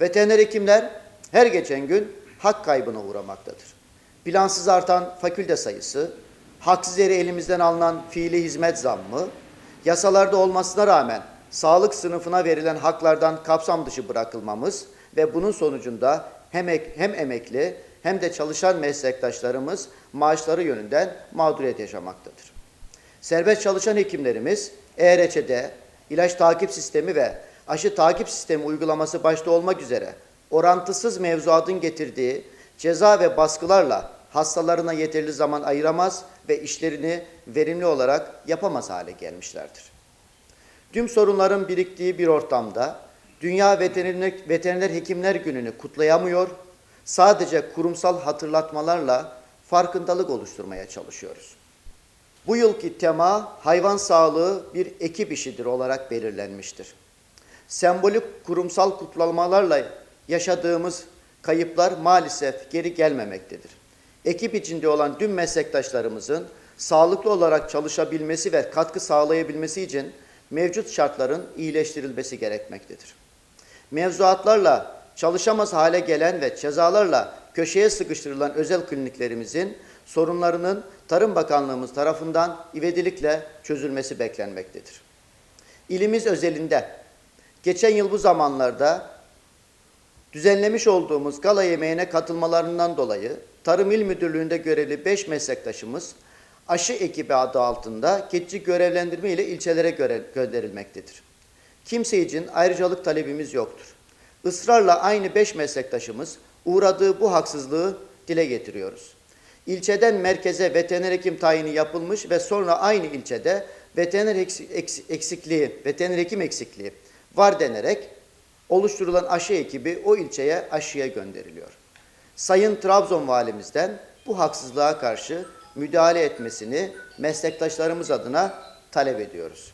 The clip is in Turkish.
Veteriner hekimler her geçen gün hak kaybına uğramaktadır. Plansız artan fakülte sayısı, haksız yere elimizden alınan fiili hizmet zammı, yasalarda olmasına rağmen sağlık sınıfına verilen haklardan kapsam dışı bırakılmamız ve bunun sonucunda hem, ek- hem emekli hem de çalışan meslektaşlarımız maaşları yönünden mağduriyet yaşamaktadır. Serbest çalışan hekimlerimiz e-reçete, ilaç takip sistemi ve aşı takip sistemi uygulaması başta olmak üzere orantısız mevzuatın getirdiği ceza ve baskılarla hastalarına yeterli zaman ayıramaz ve işlerini verimli olarak yapamaz hale gelmişlerdir. Tüm sorunların biriktiği bir ortamda Dünya Veteriner, Veteriner Hekimler Günü'nü kutlayamıyor, sadece kurumsal hatırlatmalarla farkındalık oluşturmaya çalışıyoruz. Bu yılki tema hayvan sağlığı bir ekip işidir olarak belirlenmiştir. Sembolik kurumsal kutlamalarla yaşadığımız kayıplar maalesef geri gelmemektedir. Ekip içinde olan tüm meslektaşlarımızın sağlıklı olarak çalışabilmesi ve katkı sağlayabilmesi için mevcut şartların iyileştirilmesi gerekmektedir. Mevzuatlarla çalışamaz hale gelen ve cezalarla köşeye sıkıştırılan özel kliniklerimizin sorunlarının Tarım Bakanlığımız tarafından ivedilikle çözülmesi beklenmektedir. İlimiz özelinde geçen yıl bu zamanlarda düzenlemiş olduğumuz gala yemeğine katılmalarından dolayı Tarım İl Müdürlüğü'nde görevli 5 meslektaşımız aşı ekibi adı altında geçici görevlendirme ile ilçelere göre gönderilmektedir. Kimse için ayrıcalık talebimiz yoktur. Israrla aynı 5 meslektaşımız uğradığı bu haksızlığı dile getiriyoruz. İlçeden merkeze veteriner hekim tayini yapılmış ve sonra aynı ilçede veteriner eks- eks- eksikliği, veteriner hekim eksikliği var denerek oluşturulan aşı ekibi o ilçeye aşıya gönderiliyor. Sayın Trabzon valimizden bu haksızlığa karşı müdahale etmesini meslektaşlarımız adına talep ediyoruz.